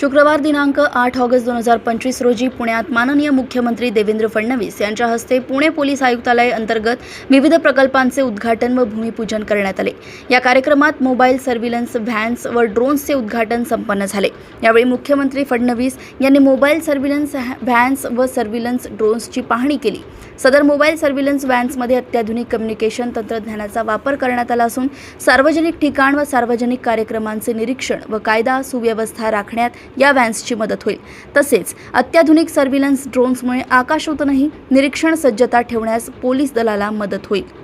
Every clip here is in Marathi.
शुक्रवार दिनांक आठ ऑगस्ट दोन हजार पंचवीस रोजी पुण्यात माननीय मुख्यमंत्री देवेंद्र फडणवीस यांच्या हस्ते पुणे पोलीस आयुक्तालय अंतर्गत विविध प्रकल्पांचे उद्घाटन व भूमिपूजन करण्यात आले. या कार्यक्रमात मोबाईल सर्व्हिलन्स व्हॅन्स व ड्रोन्सचे उद्घाटन संपन्न झाले. यावेळी मुख्यमंत्री फडणवीस यांनी मोबाईल सर्व्हिलन्स व्हॅन्स व सर्व्हिलन्स ड्रोन्सची पाहणी केली. सदर मोबाईल सर्व्हिलन्स व्हॅन्समध्ये अत्याधुनिक कम्युनिकेशन तंत्रज्ञानाचा वापर करण्यात आला असून सार्वजनिक ठिकाण व सार्वजनिक कार्यक्रमांचे निरीक्षण व कायदा सुव्यवस्था राखण्यात या व्हॅन्सची मदत होईल. तसेच अत्याधुनिक सर्व्हिलन्स ड्रोन्समुळे आकाशवतनही निरीक्षण सज्जता ठेवण्यास पोलीस दलाला मदत होईल.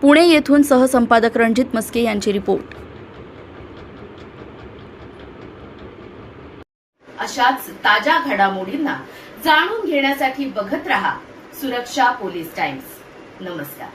पुणे येथून सहसंपादक रणजित मस्के यांची रिपोर्ट. अशाच ताज्या घडामोडींना जाणून घेण्यासाठी बघत रहा सुरक्षा पोलीस टाइम्स. नमस्कार.